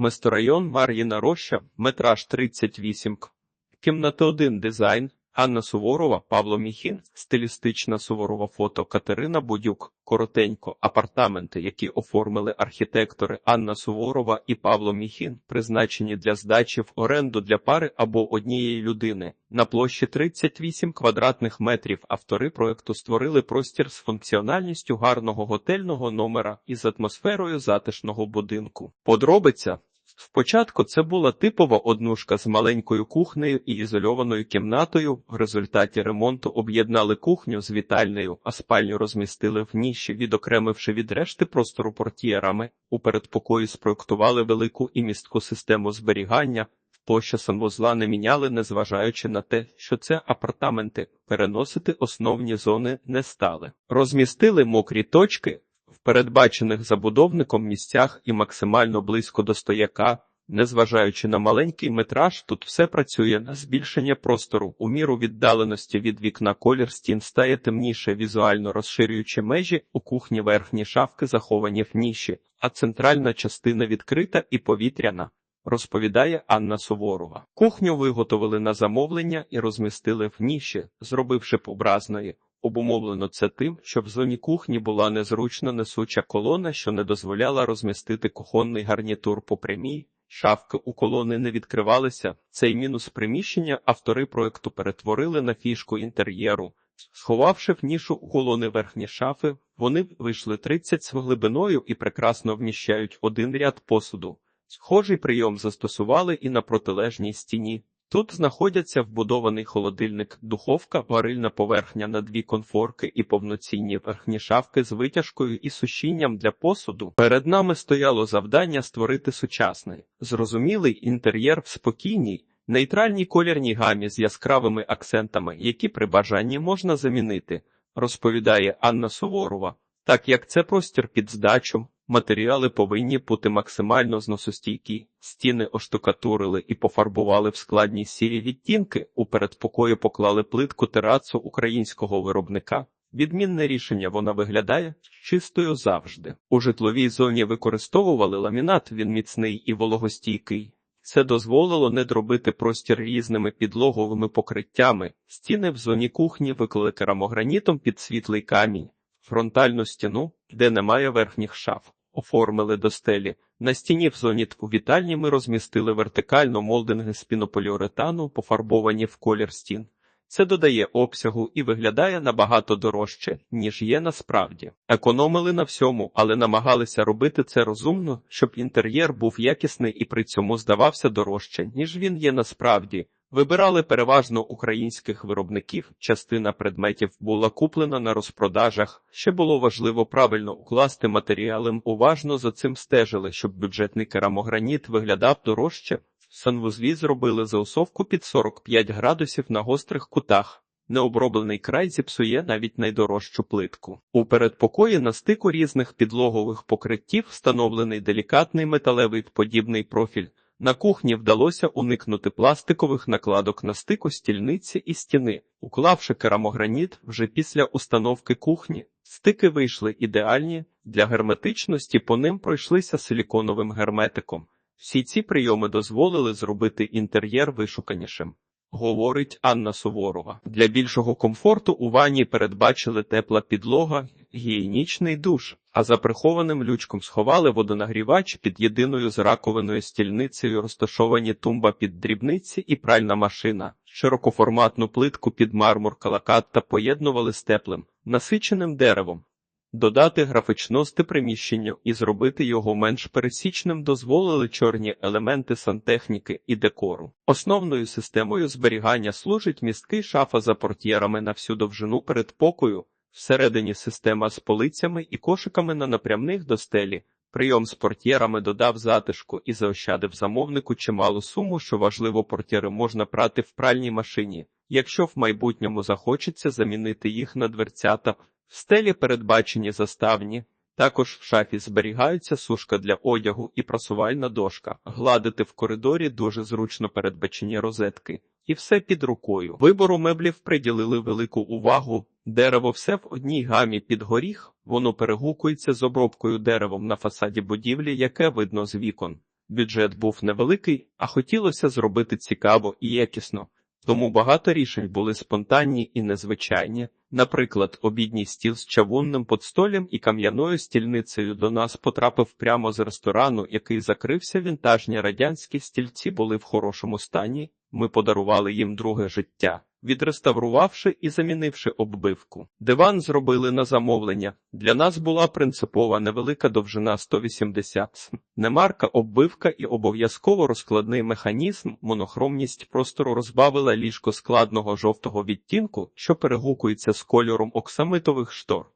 Месторайон Мар'їна Роща, метраж 38 к. Кімната 1 дизайн. Анна Суворова, Павло Міхін, стилістична Суворова фото Катерина Будюк, коротенько, апартаменти, які оформили архітектори Анна Суворова і Павло Міхін, призначені для здачі в оренду для пари або однієї людини. На площі 38 квадратних метрів автори проекту створили простір з функціональністю гарного готельного номера і з атмосферою затишного будинку. Подробиця Спочатку це була типова однушка з маленькою кухнею і ізольованою кімнатою. В результаті ремонту об'єднали кухню з вітальнею, а спальню розмістили в ніші, відокремивши від решти простору портьєрами. У передпокої спроектували велику і містку систему зберігання. Площа санвузла не міняли, незважаючи на те, що це апартаменти, переносити основні зони не стали. Розмістили мокрі точки передбачених забудовником місцях і максимально близько до стояка. Незважаючи на маленький метраж, тут все працює на збільшення простору. У міру віддаленості від вікна колір стін стає темніше, візуально розширюючи межі, у кухні верхні шафки заховані в ніші, а центральна частина відкрита і повітряна. Розповідає Анна Суворова. Кухню виготовили на замовлення і розмістили в ніші, зробивши побразної. Обумовлено це тим, що в зоні кухні була незручна несуча колона, що не дозволяла розмістити кухонний гарнітур по прямій. Шафки у колони не відкривалися. Цей мінус приміщення автори проекту перетворили на фішку інтер'єру. Сховавши в нішу у колони верхні шафи, вони вийшли 30 з глибиною і прекрасно вміщають один ряд посуду. Схожий прийом застосували і на протилежній стіні. Тут знаходяться вбудований холодильник, духовка, варильна поверхня на дві конфорки і повноцінні верхні шафки з витяжкою і сушінням для посуду. Перед нами стояло завдання створити сучасний, зрозумілий інтер'єр в спокійній, нейтральній колірній гамі з яскравими акцентами, які при бажанні можна замінити, розповідає Анна Суворова. Так як це простір під здачу, Матеріали повинні бути максимально зносостійкі, стіни оштукатурили і пофарбували в складні сірі відтінки. У передпокої поклали плитку терацу українського виробника. Відмінне рішення вона виглядає чистою завжди. У житловій зоні використовували ламінат, він міцний і вологостійкий. Це дозволило не дробити простір різними підлоговими покриттями. Стіни в зоні кухні виклали керамогранітом під світлий камінь, фронтальну стіну, де немає верхніх шаф оформили до стелі. На стіні в зоні вітальні ми розмістили вертикально молдинги з пінополіуретану, пофарбовані в колір стін. Це додає обсягу і виглядає набагато дорожче, ніж є насправді. Економили на всьому, але намагалися робити це розумно, щоб інтер'єр був якісний і при цьому здавався дорожче, ніж він є насправді. Вибирали переважно українських виробників. Частина предметів була куплена на розпродажах. Ще було важливо правильно укласти матеріали. Уважно за цим стежили, щоб бюджетний керамограніт виглядав дорожче. Санвузлі зробили заосовку під 45 градусів на гострих кутах. Необроблений край зіпсує навіть найдорожчу плитку. У передпокої на стику різних підлогових покриттів встановлений делікатний металевий подібний профіль. На кухні вдалося уникнути пластикових накладок на стику стільниці і стіни, уклавши керамограніт вже після установки кухні. Стики вийшли ідеальні для герметичності, по ним пройшлися силіконовим герметиком. Всі ці прийоми дозволили зробити інтер'єр вишуканішим. Говорить Анна Суворова. Для більшого комфорту у ванні передбачили тепла підлога, гігієнічний душ, а за прихованим лючком сховали водонагрівач під єдиною з раковиною стільницею, розташовані тумба під дрібниці і пральна машина, широкоформатну плитку під мармур калакат та поєднували з теплим, насиченим деревом. Додати графічності приміщенню і зробити його менш пересічним дозволили чорні елементи сантехніки і декору. Основною системою зберігання служить місткий шафа за портьєрами на всю довжину передпокою, всередині система з полицями і кошиками на напрямних до стелі. Прийом з портьєрами додав затишку і заощадив замовнику чималу суму, що важливо, портьєри можна прати в пральній машині, якщо в майбутньому захочеться замінити їх на дверцята. В стелі передбачені заставні, також в шафі зберігаються сушка для одягу і прасувальна дошка. Гладити в коридорі дуже зручно передбачені розетки. І все під рукою. Вибору меблів приділили велику увагу. Дерево все в одній гамі під горіх, воно перегукується з обробкою деревом на фасаді будівлі, яке видно з вікон. Бюджет був невеликий, а хотілося зробити цікаво і якісно. Тому багато рішень були спонтанні і незвичайні. Наприклад, обідній стіл з чавунним подстолем і кам'яною стільницею до нас потрапив прямо з ресторану, який закрився. Вінтажні радянські стільці були в хорошому стані. Ми подарували їм друге життя, відреставрувавши і замінивши оббивку. Диван зробили на замовлення. Для нас була принципова невелика довжина 180 см. Немарка оббивка і обов'язково розкладний механізм, монохромність простору розбавила ліжко складного жовтого відтінку, що перегукується з кольором оксамитових штор.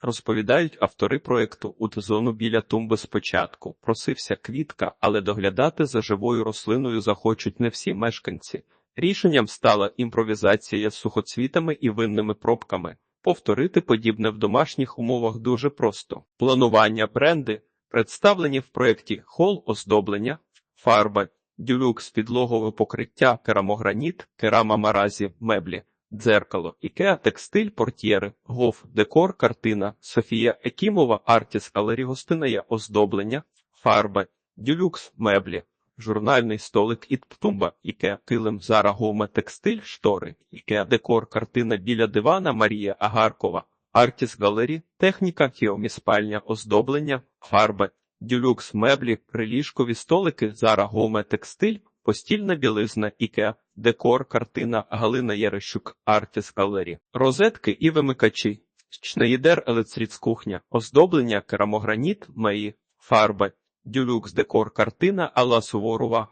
Розповідають автори проекту у зону біля тумби спочатку. Просився квітка, але доглядати за живою рослиною захочуть не всі мешканці. Рішенням стала імпровізація з сухоцвітами і винними пробками. Повторити подібне в домашніх умовах дуже просто. Планування бренди представлені в проєкті хол оздоблення, фарба, дюлюкс підлогове покриття, керамограніт, керама маразі, меблі, дзеркало, ікеа, текстиль, портьєри, гов, декор, картина, Софія Екімова, артіс, галері гостинає, оздоблення, фарба, дюлюкс, меблі, журнальний столик і тумба, ікеа, килим, зара, гоме, текстиль, штори, ікеа, декор, картина біля дивана, Марія Агаркова, артіс, галері, техніка, хіомі, спальня, оздоблення, фарба, дюлюкс, меблі, приліжкові столики, зара, гоме, текстиль, постільна білизна, ікеа, декор, картина, Галина Ярещук, артіс, галері, розетки і вимикачі, Шнейдер, Елецріц, кухня, оздоблення, керамограніт, меї, фарба, дюлюкс, декор, картина, Алла Суворова,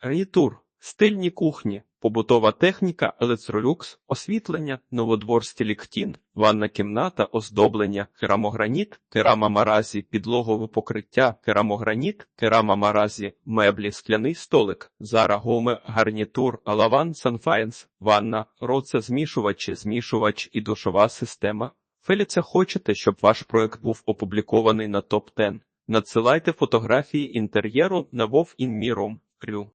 Рітур, стильні кухні, побутова техніка, елецролюкс, освітлення, новодвор стіліктін, ванна кімната, оздоблення, керамограніт, керама маразі, підлогове покриття, керамограніт, керама маразі, меблі, скляний столик, зара, гоме, гарнітур, алаван, санфаєнс, ванна, роце, змішувачі, змішувач і душова система. Феліце хочете, щоб ваш проект був опублікований на топ 10 Надсилайте фотографії інтер'єру на Вов Крю.